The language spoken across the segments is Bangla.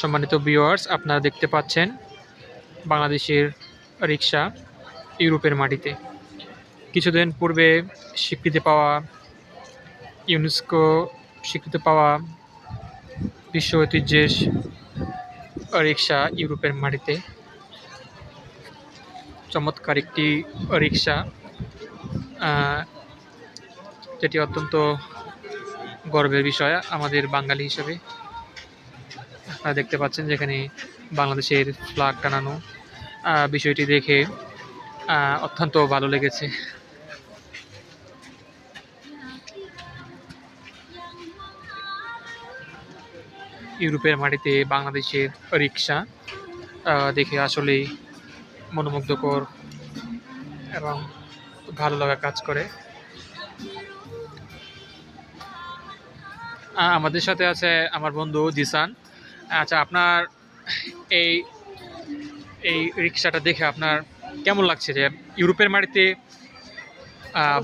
সম্মানিত ভিউয়ার্স আপনারা দেখতে পাচ্ছেন বাংলাদেশের রিক্সা ইউরোপের মাটিতে। কিছুদিন পূর্বে স্বীকৃতি পাওয়া ইউনেস্কো স্বীকৃতি পাওয়া বিশ্ব ঐতিহ্যের রিক্সা ইউরোপের মাটিতে। চমৎকার একটি রিক্সা যেটি অত্যন্ত গর্বের বিষয় আমাদের বাঙালি হিসেবে। দেখতে পাচ্ছেন যেখানে বাংলাদেশের ফ্ল্যাগ টানানো বিষয়টি দেখে অত্যন্ত ভালো লেগেছে। ইউরোপের মাটিতে বাংলাদেশের রিক্সা দেখে আসলেই মনোমুগ্ধকর এবং ভালো লাগা কাজ করে। আমাদের সাথে আছে আমার বন্ধু জিসান। আচ্ছা আপনার এই এই রিক্সাটা দেখে আপনার কেমন লাগছে যে ইউরোপের মাটিতে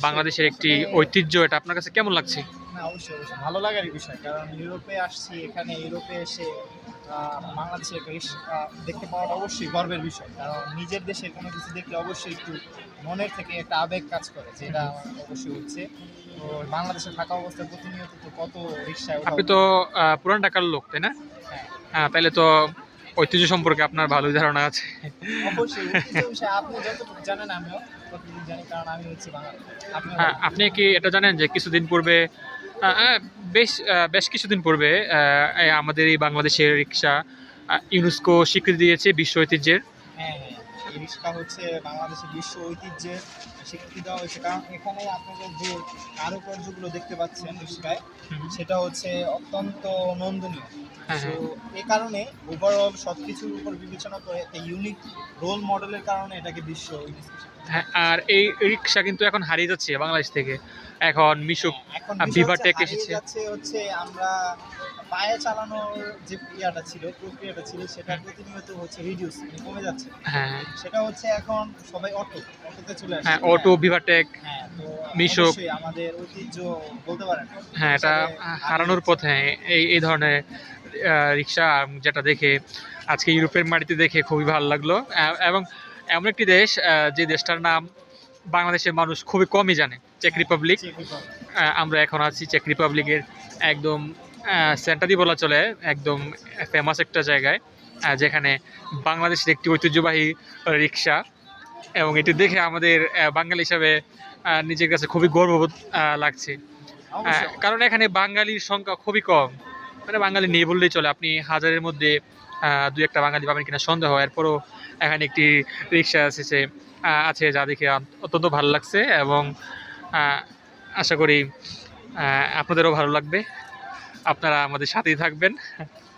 বাংলাদেশের একটি ঐতিহ্য এটা আপনার কাছে কেমন লাগছে? না অবশ্যই অবশ্যই। ভালো লাগারই বিষয় কারণ ইউরোপে আসছি এখানে ইউরোপে এসে বাংলাদেশের একটা দেখতে পাওয়াটা অবশ্যই গর্বের বিষয় কারণ নিজের দেশের কোনো কিছু দেখলে অবশ্যই একটু মনের থেকে একটা আবেগ কাজ করে যেটা অবশ্যই হচ্ছে। তো বাংলাদেশে থাকা অবস্থায় প্রতিনিয়ত তো কত রিক্সায় আপনি তো পুরান ঢাকার লোক তাই না? হ্যাঁ। হ্যাঁ তাহলে তো ঐতিহ্য সম্পর্কে আপনার ভালোই ধারণা আছে। অবশ্যই আপনি যতটুকু জানেন আমিও জানি কারণ আমি হচ্ছে বাঙালি। আপনি হ্যাঁ আপনি কি এটা জানেন যে কিছুদিন পূর্বে বেশ বেশ কিছুদিন পূর্বে আমাদের এই বাংলাদেশের রিক্সা ইউনেস্কো স্বীকৃতি দিয়েছে বিশ্ব ঐতিহ্যের। হ্যাঁ হ্যাঁ। এই রিক্সা হচ্ছে বাংলাদেশের বিশ্ব ঐতিহ্যের স্বীকৃতি দেওয়া হয়েছে। কারণ এখানে আপনাদের যে কারুকার্যগুলো দেখতে পাচ্ছেন রিক্সায় সেটা হচ্ছে অত্যন্ত নন্দনীয়। হ্যাঁ, তো হ্যাঁ। এই কারণে ওভারঅল সব কিছুর উপর বিবেচনা করে একটা ইউনিক রোল মডেলের কারণে এটাকে বিশ্ব হ্যাঁ আর এই রিক্সা কিন্তু এখন হারিয়ে যাচ্ছে বাংলাদেশ থেকে। এখন মিশুক Tech হারিয়ে এসেছে। যাচ্ছে হচ্ছে আমরা পায়ে চালানোর যে ইয়াটা ছিল প্রক্রিয়াটা ছিল সেটা প্রতিনিয়ত হচ্ছে রিডিউস কমে যাচ্ছে। হ্যাঁ। সেটা হচ্ছে এখন সবাই অটো অটোতে চলে আসছে হ্যাঁ অটো ভিভাটেক হ্যাঁ তো মিশুক। আমাদের ঐতিহ্য বলতে পারেন। হ্যাঁ এটা হারানোর পথে এই এই ধরনের রিক্সা যেটা দেখে আজকে ইউরোপের মাটিতে দেখে খুবই ভালো লাগল। এবং এমন একটি দেশ যে দেশটার নাম বাংলাদেশের মানুষ খুবই কমই জানে চেক রিপাবলিক আমরা এখন আছি চেক রিপাবলিকের একদম সেন্টারই বলা চলে একদম ফেমাস একটা জায়গায়। যেখানে বাংলাদেশের একটি ঐতিহ্যবাহী রিক্সা এবং এটি দেখে আমাদের বাঙালি হিসাবে নিজের কাছে খুবই গর্ববোধ লাগছে। কারণ এখানে বাঙালির সংখ্যা খুবই কম। মানে বাঙালি নেই বললেই চলে। আপনি হাজারের মধ্যে দু একটা বাঙালি পাবেন কিনা সন্দেহ এরপরও এখানে একটি রিক্সা এসেছে আছে যা দেখে অত্যন্ত ভালো লাগছে এবং আশা করি আপনাদেরও ভালো লাগবে। আপনারা আমাদের সাথেই থাকবেন।